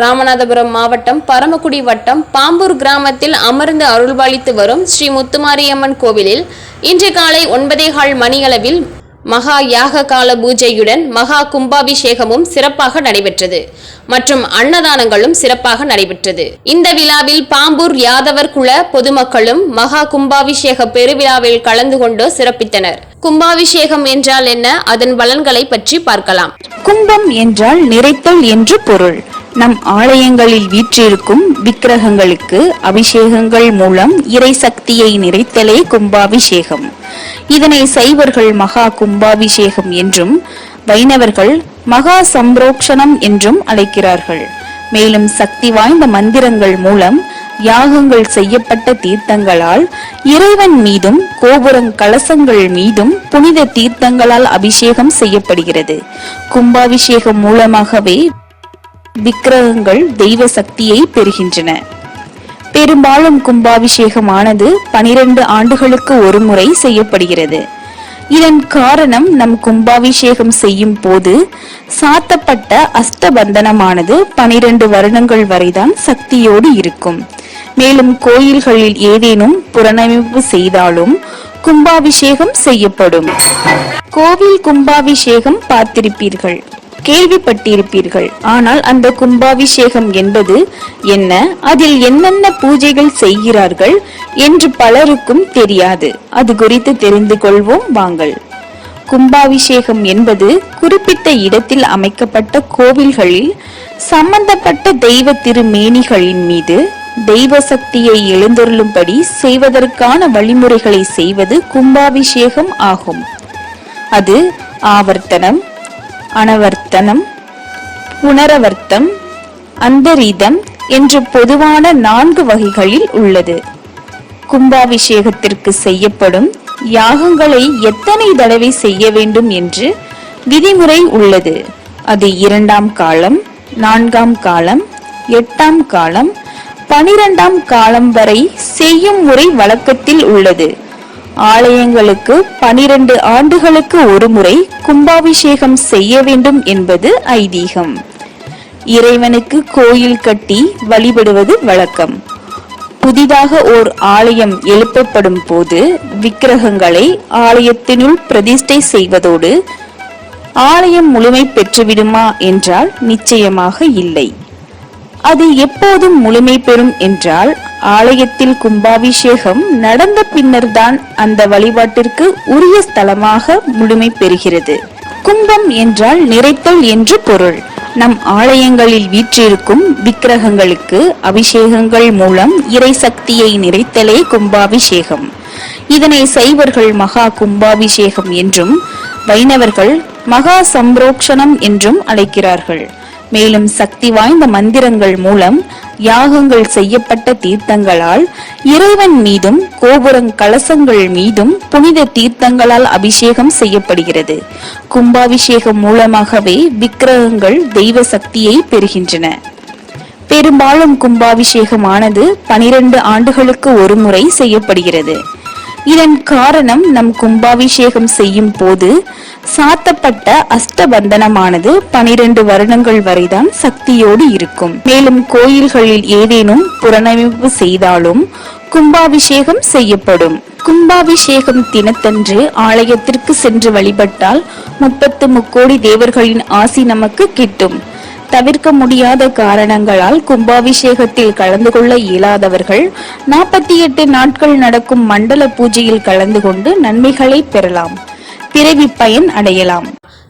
ராமநாதபுரம் மாவட்டம் பரமக்குடி வட்டம் பாம்பூர் கிராமத்தில் அமர்ந்து அருள்பாலித்து வரும் ஸ்ரீ முத்துமாரியம்மன் கோவிலில் இன்று காலை ஒன்பதேகால் மணியளவில் மகா யாக கால பூஜையுடன் மகா கும்பாபிஷேகமும் சிறப்பாக நடைபெற்றது மற்றும் அன்னதானங்களும் சிறப்பாக நடைபெற்றது. இந்த விழாவில் பாம்பூர் யாதவர் குல பொதுமக்களும் மகா கும்பாபிஷேக பெருவிழாவில் கலந்து கொண்டு சிறப்பித்தனர். கும்பாபிஷேகம் என்றால் என்ன? அதன் பலன்களை பற்றி பார்க்கலாம். கும்பம் என்றால் நிறைத்தல் என்று பொருள். நம் ஆலயங்களில் வீற்றிருக்கும் விக்கிரகங்களுக்கு அபிஷேகங்கள் மூலம் இறை சக்தியை நிறைத்தலே கும்பாபிஷேகம். இதனை சைவர்கள் மகா கும்பாபிஷேகம் என்றும் வைணவர்கள் மகா சம்ரோக்ஷணம் என்றும் அழைக்கிறார்கள். மேலும் சக்தி வாய்ந்த மந்திரங்கள் மூலம் யாகங்கள் செய்யப்பட்ட தீர்த்தங்களால் இறைவன் மீதும் கோபுரம் கலசங்கள் மீதும் புனித தீர்த்தங்களால் அபிஷேகம் செய்யப்படுகிறது. கும்பாபிஷேகம் மூலமாகவே விக்கிரகங்கள் தெய்வ சக்தியை பெறுகின்றன. பெரும்பாலும் கும்பாபிஷேகமானது பனிரெண்டு ஆண்டுகளுக்கு ஒரு முறை செய்யப்படுகிறது. இதன் காரணம் நம் கும்பாபிஷேகம் செய்யும் போது சாத்தப்பட்ட அஸ்தபந்தனமானது பனிரெண்டு வருடங்கள் வரைதான் சக்தியோடு இருக்கும். மேலும் கோயில்களில் ஏதேனும் புறநமைப்பு செய்தாலும் கும்பாபிஷேகம் செய்யப்படும். கோவில் கும்பாபிஷேகம் பார்த்திருப்பீர்கள். கேள்விப்பட்டிருப்பீர்கள். ஆனால் அந்த கும்பாபிஷேகம் என்பது என்ன? அதில் என்னென்ன பூஜைகள் செய்கிறார்கள் என்று பலருக்கும் தெரியாது. அது குறித்து தெரிந்து கொள்வோம் வாங்கள். கும்பாபிஷேகம் என்பது குறிப்பிட்ட இடத்தில் அமைக்கப்பட்ட கோவில்களில் சம்பந்தப்பட்ட தெய்வ திருமேனிகளின் மீது தெய்வ சக்தியை எழுந்தருளும்படி செய்வதற்கான வழிமுறைகளை செய்வது கும்பாபிஷேகம் ஆகும். அது ஆவர்த்தனம் அனவர்த்தனம் புனரவர்த்தம் அந்தரீதம் என்று பொதுவான நான்கு வகைகளில் உள்ளது. கும்பாபிஷேகத்திற்கு செய்யப்படும் யாகங்களை எத்தனை தடவை செய்ய வேண்டும் என்று விதிமுறை உள்ளது. அது இரண்டாம் காலம் நான்காம் காலம் எட்டாம் காலம் பனிரெண்டாம் காலம் வரை செய்யும் முறை வழக்கத்தில் உள்ளது. ஆலயங்களுக்கு பனிரெண்டு ஆண்டுகளுக்கு ஒரு முறை கும்பாபிஷேகம் செய்ய வேண்டும் என்பது ஐதீகம். இறைவனுக்கு கோயில் கட்டி வழிபடுவது வழக்கம். புதிதாக ஓர் ஆலயம் எழுப்பப்படும் போது விக்கிரகங்களை ஆலயத்தினுள் பிரதிஷ்டை செய்வதோடு ஆலயம் முழுமை பெற்றுவிடுமா என்றால் நிச்சயமாக இல்லை. அது எப்போதும் முழுமை பெறும் என்றால் ஆலயத்தில் கும்பாபிஷேகம் நடந்த பின்னர்தான் அந்த வழிபாட்டிற்கு உரிய ஸ்தலமாக முழுமை பெறுகிறது. கும்பம் என்றால் நிறைத்தல் என்று பொருள். நம் ஆலயங்களில் வீற்றிருக்கும் விக்கிரகங்களுக்கு அபிஷேகங்கள் மூலம் இறை சக்தியை நிறைத்தலே கும்பாபிஷேகம். இதனை சைவர்கள் மகா கும்பாபிஷேகம் என்றும் வைணவர்கள் மகா சம்ரோக்ஷணம் என்றும் அழைக்கிறார்கள். மேலும் சக்தி வாய்ந்த மந்திரங்கள் மூலம் யாகங்கள் செய்யப்பட்ட தீர்த்தங்களால் இறைவன் மீதும் கோபுரங் கலசங்கள் மீதும் புனித தீர்த்தங்களால் அபிஷேகம் செய்யப்படுகிறது. கும்பாபிஷேகம் மூலமாகவே விக்கிரகங்கள் தெய்வ சக்தியை பெறுகின்றன. பெரும்பாலும் கும்பாபிஷேகமானது பனிரெண்டு ஆண்டுகளுக்கு ஒரு முறை செய்யப்படுகிறது. இதன் காரணம் நம் கும்பாபிஷேகம் செய்யும் போது சாத்தப்பட்ட அஸ்தபந்தனமானது பனிரெண்டு வருடங்கள் வரைதான் சக்தியோடு இருக்கும். மேலும் கோயில்களில் ஏதேனும் புறநமைப்பு செய்தாலும் கும்பாபிஷேகம் செய்யப்படும். கும்பாபிஷேகம் தினத்தன்று ஆலயத்திற்கு சென்று வழிபட்டால் முப்பத்து முக்கோடி தேவர்களின் ஆசி நமக்கு கிட்டும். தவிர்க்க முடியாத காரணங்களால் கும்பாபிஷேகத்தில் கலந்து கொள்ள இயலாதவர்கள் நாற்பத்தி எட்டு நாட்கள் நடக்கும் மண்டல பூஜையில் கலந்து கொண்டு நன்மைகளை பெறலாம். பிறவி பயன் அடையலாம்.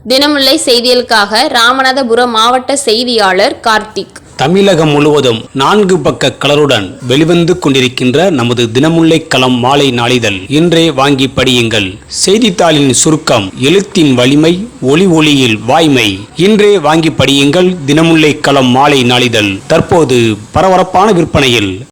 தினமுல்லை செய்திகளுக்காக ராமநாதபுரம் மாவட்ட செய்தியாளர் கார்த்திக். தமிழகம் முழுவதும் நான்கு பக்க கலருடன் வெளிவந்து கொண்டிருக்கின்ற நமது தினமுல்லை களம் மாலை நாளிதழ். இன்றே வாங்கி படியுங்கள். செய்தித்தாளின் சுருக்கம் எழுத்தின் வலிமை ஒளி ஒளியில் வாய்மை. இன்றே வாங்கி படியுங்கள் தினமுல்லை களம் மாலை நாளிதழ். தற்போது பரபரப்பான விற்பனையில்.